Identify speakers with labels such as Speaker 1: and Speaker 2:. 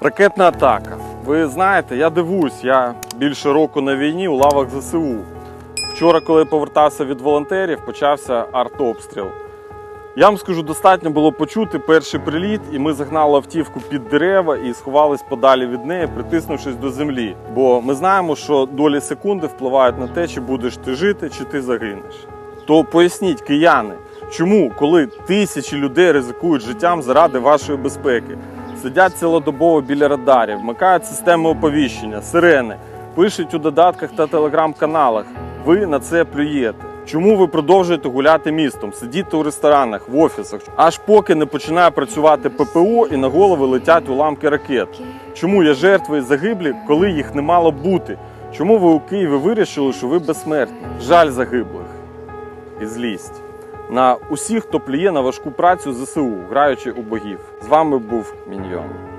Speaker 1: Ракетна атака. Ви знаєте, я дивуюсь, я більше року на війні у лавах ЗСУ. Вчора, коли повертався від волонтерів, почався артобстріл. Я вам скажу, достатньо було почути перший приліт, і ми загнали автівку під дерева і сховались подалі від неї, притиснувшись до землі. Бо ми знаємо, що долі секунди впливають на те, чи будеш ти жити, чи ти загинеш. То поясніть, кияни, чому, коли тисячі людей ризикують життям заради вашої безпеки, сидять цілодобово біля радарів, вмикають системи оповіщення, сирени, пишуть у додатках та телеграм-каналах. Ви на це плюєте. Чому ви продовжуєте гуляти містом, сидіти у ресторанах, в офісах, аж поки не починає працювати ППО і на голови летять уламки ракет? Чому є жертви і загиблі, коли їх не мало бути? Чому ви у Києві вирішили, що ви безсмертні? Жаль загиблих і злість на усіх, хто плює на важку працю ЗСУ, граючи у богів. З вами був Міньйон.